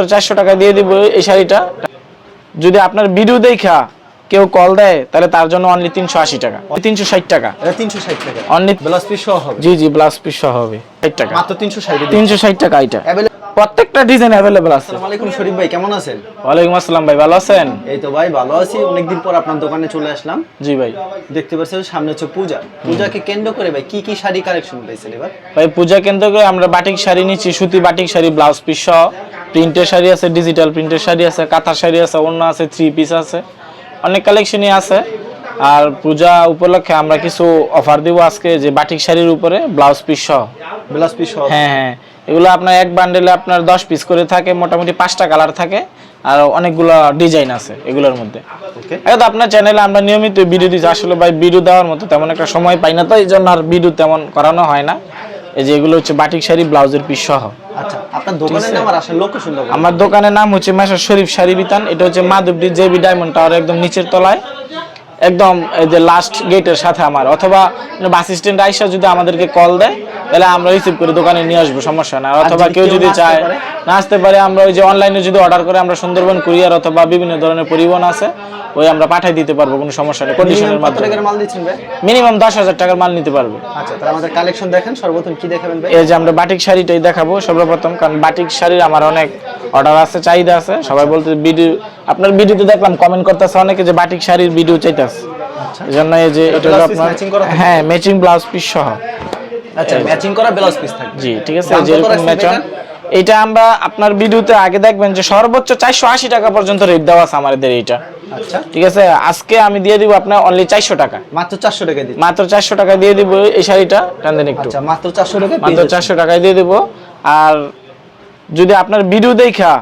মাত্র চারশো টাকা দিয়ে দিব এই শাড়িটা। যদি আপনার ভিডিও দেখা কেউ কল দেয় তাহলে তার জন্য অনলি তিনশো আশি টাকা। তিনশো ষাট টাকা। তিনশো ষাট টাকা। অনলি ব্লাউজ পিস সহ হবে। জি জি ব্লাউজ পিস সহ হবে। ষাট টাকা। মাত্র তিনশো ষাট তিনশো ষাট টাকা এটা। প্রত্যেকটা ডিজাইন অ্যাভেলেবেল আছে। আসসালামু আলাইকুম শরীফ ভাই কেমন আছেন? ওয়ালাইকুম আসসালাম ভাই ভালো আছেন? এই তো ভাই ভালো আছি। অনেকদিন পর আপনার দোকানে চলে আসলাম। জি ভাই। দেখতে পাচ্ছেন সামনে হচ্ছে পূজা। পূজাকে কেন্দ্র করে ভাই কি কি শাড়ি কালেকশন পেয়েছেন এবার? ভাই পূজা কেন্দ্র করে আমরা বাটিক শাড়ি নিচ্ছি সুতি বাটিক শাড়ি ব্লাউজ পিস সহ। প্রিন্টের শাড়ি আছে ডিজিটাল প্রিন্টের শাড়ি আছে কাঁথা শাড়ি আছে অন্য আছে থ্রি পিস আছে। অনেক কালেকশনই আছে। আর পূজা উপলক্ষে আমরা কিছু অফার দিব আজকে যে বাটিক শাড়ির উপরে ব্লাউজ পিস সহ। ব্লাউজ পিস সহ। হ্যাঁ হ্যাঁ। এগুলো আপনার এক বান্ডেলে আপনার দশ পিস করে থাকে মোটামুটি পাঁচটা কালার থাকে আর অনেকগুলো ডিজাইন আছে এগুলোর মধ্যে। তো আপনার চ্যানেলে আমরা নিয়মিত ভিডিও দিচ্ছি আসলে ভাই ভিডিও দেওয়ার মতো তেমন একটা সময় পাই না তো এই জন্য আর ভিডিও তেমন করানো হয় না। এই যে এগুলো হচ্ছে বাটিক শাড়ি ব্লাউজের পিস সহ। আচ্ছা আপনার দোকানের নাম আর আসল লোকেশন আমার দোকানের নাম হচ্ছে মেসার শরীফ শাড়ি বিতান এটা হচ্ছে মাধবডি জেবি ডায়মন্ড টাওয়ার একদম নিচের তলায়। একদম এই যে লাস্ট গেটের সাথে আমার অথবা বাস স্ট্যান্ড আইসা যদি আমাদেরকে কল দেয় তাহলে আমরা রিসিভ করে দোকানে নিয়ে আসব সমস্যা না অথবা কেউ যদি চায় না আসতে পারে আমরা ওই যে অনলাইনে যদি অর্ডার করে আমরা সুন্দরবন কুরিয়ার অথবা বিভিন্ন ধরনের পরিবহন আছে ওই আমরা পাঠিয়ে দিতে পারব কোনো সমস্যা নেই কন্ডিশনের মাধ্যমে। মাল দিচ্ছেন ভাই? মিনিমাম দশ হাজার টাকার মাল নিতে পারবে। আচ্ছা তাহলে আমাদের কালেকশন দেখেন সর্বপ্রথম কি দেখাবেন ভাই? এই যে আমরা বাটিক শাড়িটাই দেখাবো সর্বপ্রথম কারণ বাটিক শাড়ির আমার অনেক অর্ডার আছে চাহিদা আছে। সবাই বলতে ভিডিও আপনার ভিডিওতে দেখলাম কমেন্ট করতেছে অনেকে যে বাটিক শাড়ির ভিডিও চাইতেছে। আচ্ছা। এই জন্য এই যে এটা আপনার হ্যাঁ ম্যাচিং ব্লাউজ পিস সহ। আচ্ছা ম্যাচিং করা ব্লাউজ পিস থাকবে। জি ঠিক আছে যেরকম এটা? আমরা আপনার ভিডিওতে আগে দেখবেন যে সর্বোচ্চ চারশো আশি টাকা পর্যন্ত রেট দেওয়া আছে আমাদের এইটা। আচ্ছা। ঠিক আছে আজকে আমি দিয়ে দিব আপনার অনলি চারশো টাকা। মাত্র চারশো টাকা দিচ্ছি। মাত্র চারশো টাকা দিয়ে দিব এই শাড়িটা টান একটু। আচ্ছা মাত্র চারশো টাকা মাত্র চারশো টাকায় দিয়ে দেবো। আর যদি আপনার ভিডিও দেখা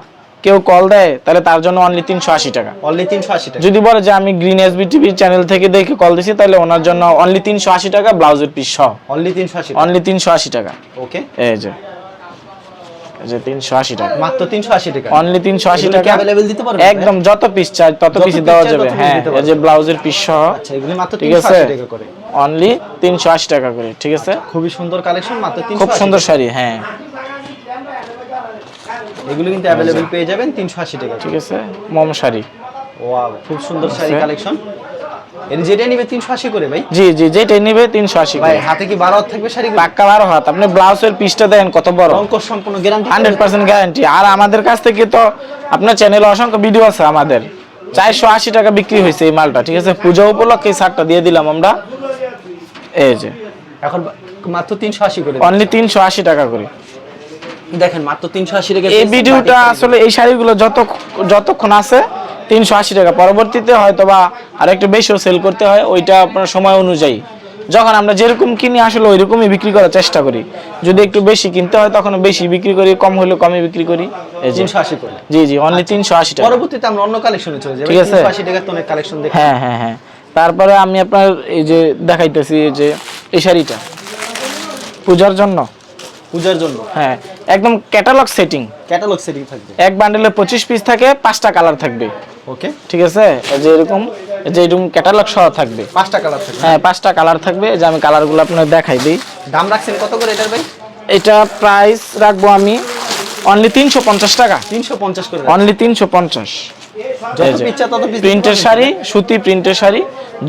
কেউ কল দেয় তাহলে তার জন্য অনলি তিনশো আশি টাকা অনলি তিনশো আশি টাকা যদি বলে যে আমি গ্রিন এসবি টিভি চ্যানেল থেকে দেখে কল দিছি তাহলে ওনার জন্য অনলি তিনশো আশি টাকা ব্লাউজের পিস সহ অনলি তিনশো আশি অনলি তিনশো আশি টাকা ওকে এই যে যে তিনশো আশি টাকা মাত্র তিনশো আশি টাকা অনলি তিনশো আশি টাকা available দিতে পারবেন? একদম যত পিস চাই তত পিস দেওয়া যাবে হ্যাঁ এই যে ব্লাউজের পিস সহ আচ্ছা এগুলি মাত্র ঠিক তিনশো আছে আশি টাকা করে অনলি তিনশো আশি টাকা করে ঠিক আছে খুবই সুন্দর কালেকশন মাত্র খুব সুন্দর শাড়ি হ্যাঁ এগুলো কিন্তু অ্যাভেলেবেল পেয়ে যাবেন তিনশো আশি টাকা। ঠিক আছে মম শাড়ি। ওয়াও খুব সুন্দর শাড়ি কালেকশন এর যেটা নিবে তিনশো আশি করে ভাই। জি জি যেটা নিবে তিনশো আশি ভাই হাতে কি বারো হাত থাকবে শাড়ি পাক্কা বারো হাত। আপনি ব্লাউজের পিসটা দেন কত বড়? অঙ্ক সম্পূর্ণ গ্যারান্টি হান্ড্রেড পার্সেন্ট গ্যারান্টি আর আমাদের কাছ থেকে তো আপনার চ্যানেলে অসংখ্য ভিডিও আছে আমাদের। চারশো আশি টাকা বিক্রি হয়েছে এই মালটা ঠিক আছে? পূজা উপলক্ষে শার্টটা দিয়ে দিলাম আমরা। এই যে। এখন মাত্র তিনশো আশি করে। অনলি তিনশো আশি টাকা করে। দেখেন মাত্র তিনশো আশি টাকা এই ভিডিওটা আসলে এই শাড়িগুলো যত যতক্ষণ আছে তিনশো আশি টাকা। পরবর্তীতে হয়তো বা আর একটু বেশিও সেল করতে হয় ওইটা আপনার সময় অনুযায়ী। যখন আমরা যেরকম কিনি আসলে ওইরকমই বিক্রি করার চেষ্টা করি। যদি একটু বেশি কিনতে হয় তখন বেশি বিক্রি করি কম হলে কমই বিক্রি করি। তিনশো আশি করে। জি জি অনলি তিনশো আশি টাকা। পরবর্তীতে আমরা অন্য কালেকশনে চলে যাব। ঠিক আছে। আশি টাকার তো অনেক কালেকশন দেখি হ্যাঁ হ্যাঁ হ্যাঁ। তারপরে আমি আপনার এই যে দেখাইতেছি এই যে এই শাড়িটা। পূজার জন্য। পূজার জন্য? হ্যাঁ একদম ক্যাটালগ সেটিং ক্যাটালগ সেটিং থাকবে। এক বান্ডেলে 25 পিস থাকে পাঁচটা কালার থাকবে। ওকে ঠিক আছে? যে এরকম যে এরকম ক্যাটালগ সহ থাকবে। পাঁচটা কালার থাকবে। হ্যাঁ পাঁচটা কালার থাকবে। যে আমি কালারগুলো আপনাদের দেখাই দিই। দাম রাখছেন কত করে এটার ভাই? এটা প্রাইস রাখব আমি অনলি 350 টাকা। 350 করে অনলি 350 প্রিন্টের শাড়ি সুতি প্রিন্টের শাড়ি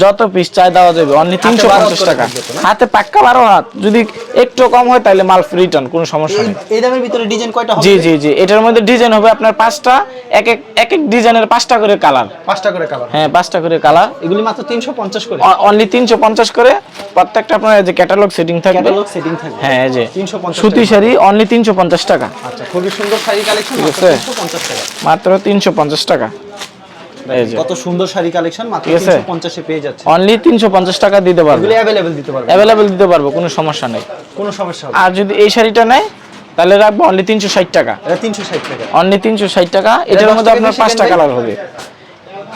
যত পিস চাই দেওয়া যাবে। অনলি তিনশো পঞ্চাশ টাকা? হাতে পাক্কা বারো হাত। যদি একটু কম হয় তাহলে মাল রিটার্ন কোনো সমস্যা নেই। এই দামের ভিতরে ডিজাইন কয়টা জি জি জি। এটার মধ্যে ডিজাইন হবে আপনার পাঁচটা এক এক এক এক ডিজাইনের পাঁচটা করে কালার পাঁচটা করে কালার হ্যাঁ পাঁচটা করে কালার এগুলি মাত্র তিনশো পঞ্চাশ করে। অনলি তিনশো পঞ্চাশ করে। প্রত্যেকটা আপনার যে ক্যাটালগ সেটিং থাকবে। ক্যাটালগ সেটিং থাকবে। হ্যাঁ যে। 350 সুতি শাড়ি অনলি তিনশো পঞ্চাশ টাকা। আচ্ছা। খুবই সুন্দর শাড়ি কালেকশন পঞ্চাশ টাকা। মাত্র তিনশো পঞ্চাশ টাকা। কত সুন্দর শাড়ি কালেকশন মাত্র ঠিক আছে। তিনশো পঞ্চাশে পেয়ে যাচ্ছে। অনলি তিনশো পঞ্চাশ টাকা দিতে পারব। এগুলি অ্যাভেলেবেল দিতে পারবে। অ্যাভেলেবেল দিতে পারব কোনো সমস্যা নেই। কোনো সমস্যা হবে আর যদি এই শাড়িটা নেয় তাহলে রাখব অনলি তিনশো ষাট টাকা। এটা তিনশো ষাট টাকা। অনলি তিনশো ষাট টাকা। এটার মধ্যে আপনার বেশি পাঁচটা কেন ভাই? কালার হবে।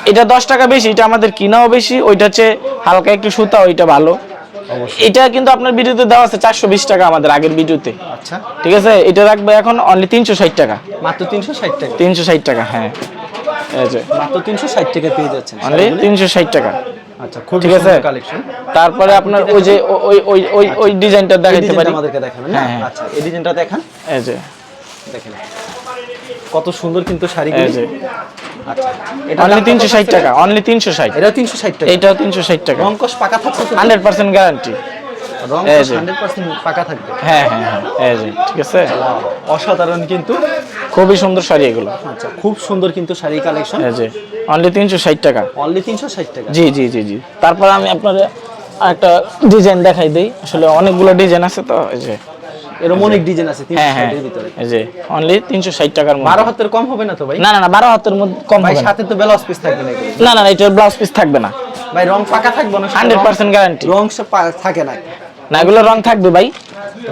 এটা দশ টাকা বেশি এটা আমাদের কিনাও বেশি ওইটা হচ্ছে হালকা একটু সুতা ওইটা ভালো। এটা কিন্তু আপনার ভিডিওতে দেওয়া আছে চারশো বিশ টাকা আমাদের আগের ভিডিওতে। আচ্ছা। ঠিক আছে? এটা রাখবে এখন অনলি তিনশো ষাট টাকা। মাত্র তিনশো ষাট টাকা। তিনশো ষাট টাকা হ্যাঁ। এই যে। মাত্র তিনশো ষাট টাকা পেয়ে যাচ্ছেন। অনলি তিনশো ষাট টাকা। আচ্ছা খুব ঠিক আছে। কালেকশন তারপরে আপনার ওই যে ওই ওই ওই ওই ডিজাইনটা দেখাইতে পারি। আমাদেরকে দেখাবেন না? হ্যাঁ, হ্যাঁ। আচ্ছা এই ডিজাইনটা দেখান। এই যে। দেখেন কত সুন্দর কিন্তু শাড়িগুলি। যে। আচ্ছা। এটা অনলি তিনশো ষাট? টাকা অনলি তিনশো ষাট। এটাও তিনশো ষাট টাকা। এইটাও তিনশো ষাট টাকা। রংকশ পাকা থাকছে হান্ড্রেড পার্সেন্ট গ্যারান্টি পাকা থাকবে। হ্যাঁ হ্যাঁ হ্যাঁ ঠিক আছে? অসাধারণ কিন্তু। খুবই সুন্দর শাড়ি এগুলো। আচ্ছা খুব সুন্দর কিন্তু শাড়ি কালেকশন যে অনলি তিনশো ষাট টাকা। অনলি তিনশো ষাট টাকা। জি জি জি জি। তারপর আমি আপনার একটা ডিজাইন দেখাই দিই। আসলে অনেকগুলো ডিজাইন আছে তো এই যে। এরকম অনেক ডিজাইন আছে হ্যাঁ হ্যাঁ। এই অনলি তিনশো ষাট টাকার মধ্যে। হাতের কম হবে না তো ভাই? না না না বারো হাতের মধ্যে কম হবে সাথে তো ব্লাউজ পিস থাকবে না এগুলো। না না না এটার ব্লাউজ পিস থাকবে না। ভাই রং পাকা থাকবে না? হান্ড্রেড পার্সেন্ট গ্যারান্টি রং থাকে না। না এগুলো রং থাকবে ভাই।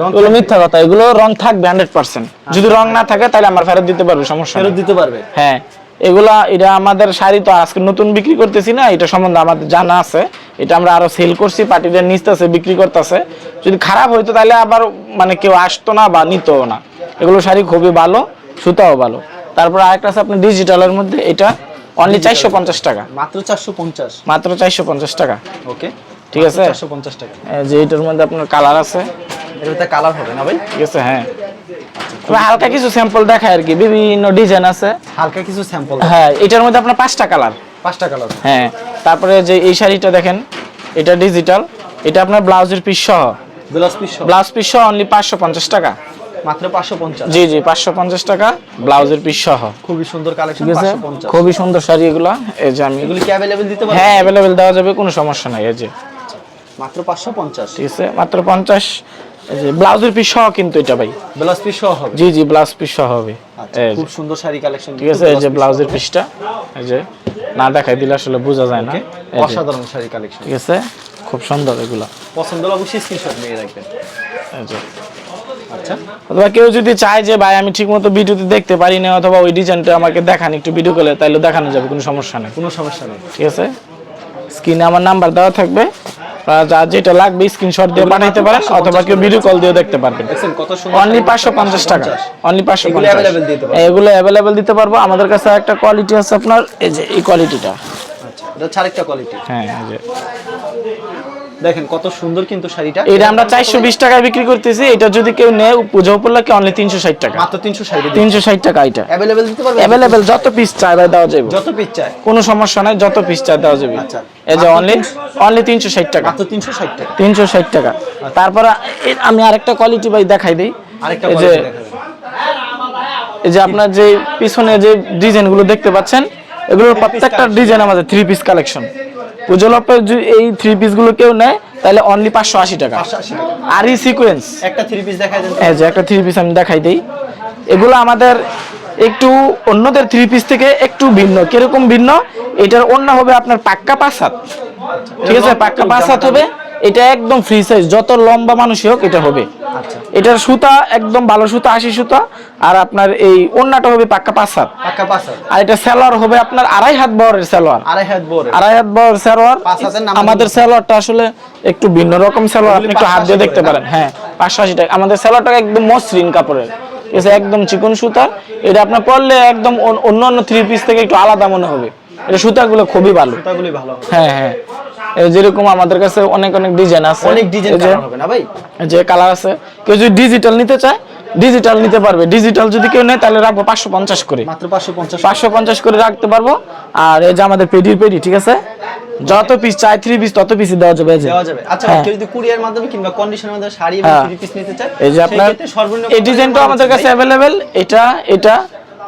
এগুলো মিথ্যা কথা এগুলো রং থাকবে হান্ড্রেড পার্সেন্ট। যদি রং না থাকে তাহলে আমার ফেরত দিতে পারবে সমস্যা ফেরত দিতে পারবে? হ্যাঁ এগুলা এটা আমাদের শাড়ি তো আজকে নতুন বিক্রি করতেছি না এটা সম্বন্ধে আমাদের জানা আছে। এটা আমরা আরও সেল করছি পার্টিদের নিচতেছে বিক্রি করতেছে। যদি খারাপ হইতো তাহলে আবার মানে কেউ আসতো না বা নিতও না। এগুলো শাড়ি খুবই ভালো সুতাও ভালো। তারপর আরেকটা আছে আপনার ডিজিটালের মধ্যে এটা অনলি চারশো পঞ্চাশ টাকা। মাত্র চারশো পঞ্চাশ। মাত্র চারশো পঞ্চাশ টাকা। ওকে। ঠিক আছে? চারশো পঞ্চাশ টাকা। যে এটার মধ্যে আপনার কালার আছে। এর ভিতরে কালার হবে না ভাই? ঠিক আছে হ্যাঁ। হালকা কিছু স্যাম্পল দেখায় আর কি বিভিন্ন ডিজাইন আছে। হালকা কিছু স্যাম্পল হ্যাঁ এটার মধ্যে আপনার পাঁচটা কালার। পাঁচটা কালার হ্যাঁ তারপরে যে এই শাড়িটা দেখেন এটা ডিজিটাল এটা আপনার ব্লাউজের পিস সহ। ব্লাউজ পিস সহ। ব্লাউজ পিস সহ অনলি পাঁচশো পঞ্চাশ টাকা। মাত্র পাঁচশো পঞ্চাশ। জি জি পাঁচশো পঞ্চাশ টাকা ব্লাউজের পিস সহ। খুবই সুন্দর কালেকশন খুবই সুন্দর শাড়ি এগুলো। এই যে আমি এগুলি কি দিতে হ্যাঁ দেওয়া যাবে কোনো সমস্যা নাই এই যে। মাত্র পাঁচশো পঞ্চাশ। ঠিক আছে মাত্র পঞ্চাশ। এই যে ব্লাউজের পিস সহ কিন্তু এটা ভাই। ব্লাউজ পিস সহ হবে। জি জি ব্লাউজ পিস সহ হবে। আচ্ছা খুব সুন্দর শাড়ি কালেকশন ঠিক আছে এই যে ব্লাউজের পিসটা এই যে। না দেখাই দিলে আসলে বোঝা যায় না। অসাধারণ শাড়ি কালেকশন ঠিক আছে? খুব সুন্দর এগুলো। পছন্দ হলে অবশ্যই স্ক্রিনশট নিয়ে রাখবেন। আচ্ছা। অথবা কেউ যদি চায় যে ভাই আমি ঠিকমতো ভিডিওতে দেখতে পারি না অথবা ওই ডিজাইনটা আমাকে দেখান একটু ভিডিও করলে তাহলে দেখানো যাবে কোনো সমস্যা নেই। কোনো সমস্যা নেই। ঠিক আছে? স্ক্রিনে আমার নাম্বার দেওয়া থাকবে। আপনারা যা যেটা লাগবে স্ক্রিনশট দিয়ে পাঠাইতে পারেন অথবা কেউ ভিডিও কল দিয়ে দেখতে পারবেন। অনলি পাঁচশো পঞ্চাশ টাকা। অনলি পাঁচশো। এগুলো অ্যাভেলেবেল দিতে পারব। আমাদের কাছে একটা কোয়ালিটি আছে আপনার এই যে এই কোয়ালিটিটা আচ্ছা এটা আরেকটা কোয়ালিটি হ্যাঁ এই যে। দেখেন কত সুন্দর কিন্তু শাড়িটা। এটা আমরা চারশো বিশ টাকায় বিক্রি করতেছি। এটা যদি কেউ নেয় পুজো উপলক্ষে অনলি তিনশো ষাট টাকা। মাত্র তিনশো শাড়ি তিনশো ষাট টাকা এটা। অ্যাভেলেবেল দিতে পারবেন? যত পিস চাই দেওয়া যাবে। যত পিস চায় কোনো সমস্যা নাই যত পিস চাই দেওয়া যাবে। আচ্ছা। এই যে অনলি অনলি তিনশো ষাট টাকা। মাত্র তিনশো ষাট টাকা। তিনশো ষাট টাকা। তারপরে আমি আরেকটা কোয়ালিটি ভাই দেখাই দিই। আরেকটা এই যে কোয়ালিটি দেখাবেন এই যে আপনার যে পিছনে যে ডিজাইনগুলো দেখতে পাচ্ছেন এগুলোর প্রত্যেকটা ডিজাইন আমাদের থ্রি পিস কালেকশন পুজো লপে যদি এই থ্রি পিসগুলো কেউ নেয় তাহলে অনলি পাঁচশো আশি টাকা। আর ই সিকোয়েন্স একটা থ্রি পিস দেখাই দেন তো। যে একটা থ্রি পিস আমি দেখাই দিই। এগুলো আমাদের একটু অন্যদের থ্রি পিস থেকে একটু ভিন্ন। কীরকম ভিন্ন? এটার অন্য হবে আপনার পাক্কা পাঁচ হাত। ঠিক আছে? পাক্কা পাঁচ হাত হবে। এটা একদম ফ্রি সাইজ যত লম্বা মানুষই হোক এটা হবে। এটার সুতা একদম ভালো সুতা আশি সুতা আর আপনার এই ওন্নাটা হবে পাক্কা পাঁচ হাত পাক্কা পাঁচ হাত আর এটা সালোয়ার হবে আপনার আড়াই হাত বহরের সালোয়ার। আড়াই হাত বড় আড়াই হাত বহর সালোয়ার। আমাদের সালোয়ারটা আসলে একটু ভিন্ন রকম সালোয়ার আপনি একটু হাত দিয়ে দেখতে পারেন। হ্যাঁ পাঁচশো আশি টাকা। আমাদের সালোয়ারটা একদম মসৃণ কাপড়ের। ঠিক আছে একদম চিকন সুতা। এটা আপনার পরলে একদম অন্য অন্য থ্রি পিস থেকে একটু আলাদা মনে হবে। এটা সুতাগুলো খুবই ভালো। সুতাগুলি ভালো হ্যাঁ হ্যাঁ। যেরকম আমাদের কাছে অনেক অনেক ডিজাইন আছে। অনেক ডিজাইন হবে না ভাই? যে কালার আছে। কেউ যদি ডিজিটাল নিতে চায় ডিজিটাল নিতে পারবে। ডিজিটাল যদি কেউ নেয় তাহলে রাখব পাঁচশো পঞ্চাশ করে। মাত্র পাঁচশো পঞ্চাশ করে। রাখতে পারব। আর এই যে আমাদের পেডির পেডি ঠিক আছে? যত পিস চাই থ্রি পিস তত পিসই দেওয়া যাবে দেওয়া যাবে। আচ্ছা হ্যাঁ। কেউ যদি কুরিয়ার মাধ্যমে কিংবা কন্ডিশনের মাধ্যমে শাড়ি হ্যাঁ। থ্রি পিস নিতে চায় এই যে আপনার এই ডিজাইনটাও আমাদের কাছে অ্যাভেলেবেল এটা এটা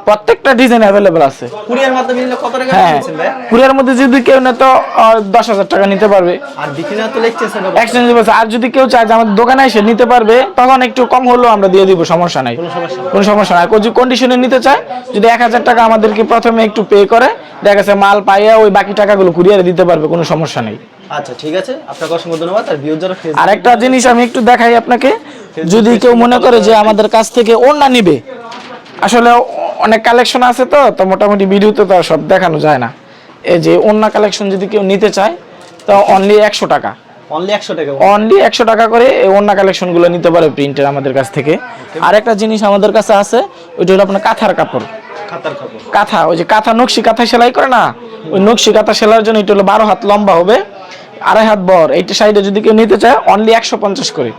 প্রত্যেকটা ডিজাইন অ্যাভেলেবেল আছে। কুরিয়ার মাধ্যমে নিলে কত টাকা হ্যাঁ নিচ্ছেন ভাই? কুরিয়ার মধ্যে যদি কেউ না তো আহ, দশ হাজার টাকা নিতে পারবে। আর বিকিনা তো লেখছে এক্সচেঞ্জেবল আর যদি কেউ চায় যে আমাদের দোকানে এসে নিতে পারবে তখন একটু কম হলেও আমরা দিয়ে দিব সমস্যা নাই। কোনো সমস্যা নেই। কোনো সমস্যা নাই। যদি কন্ডিশনে নিতে চায় যদি এক হাজার টাকা আমাদেরকে প্রথমে একটু পে করে দেখা গেছে মাল পাইয়া ওই বাকি টাকাগুলো কুরিয়ারে দিতে পারবে কোনো সমস্যা নেই। আচ্ছা ঠিক আছে। আপনাকে অসংখ্য ধন্যবাদ। আর ভিউ যারা ফেসবুক আরেকটা জিনিস আমি একটু দেখাই আপনাকে। যদি কেউ মনে করে যে আমাদের কাছ থেকে ওড়না নিবে আসলে অনেক কালেকশন আছে তো তো মোটামুটি ভিডিওতে তো সব দেখানো যায় না। এই যে ওড়না কালেকশন যদি কেউ নিতে চায় তো অনলি একশো টাকা। অনলি একশো টাকা করে? এই ওড়না কালেকশনগুলো নিতে পারে প্রিন্টের আমাদের কাছ থেকে। আর একটা জিনিস আমাদের কাছে আছে ওইটা হলো আপনার কাঁথার কাপড়। কাঁথা ওই যে কাঁথা নকশি কাঁথা সেলাই করে না? ওই নকশি কাঁথা সেলাইয়ের জন্য এটা হলো বারো হাত লম্বা হবে আড়াই হাত বর এইটা সাইডে যদি কেউ নিতে চায় অনলি একশো পঞ্চাশ করে।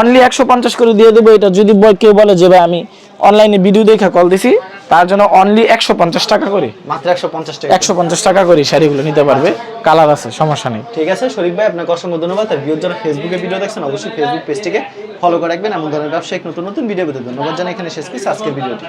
অনলি একশো পঞ্চাশ। করে দিয়ে দেবো। এটা যদি কেউ বলে যে ভাই আমি অনলাইনে ভিডিও দেখে কল দিছি তার জন্য অনলি একশো পঞ্চাশ টাকা করে। মাত্র একশো পঞ্চাশ টাকা একশো পঞ্চাশ টাকা করে শাড়িগুলো নিতে পারবে। কালার আছে সমস্যা নেই। ঠিক আছে শরীফ ভাই আপনাকে অসংখ্য ধন্যবাদ। আর ভিউর যারা ফেসবুকে ভিডিও দেখছেন অবশ্যই ফেসবুক পেজটিকে ফলো করে রাখবেন। এমন ধরনের ব্যবসায়িক নতুন নতুন ভিডিও পেতে ধন্যবাদ জানাই। এখানে শেষ করছি আজকের ভিডিওটি।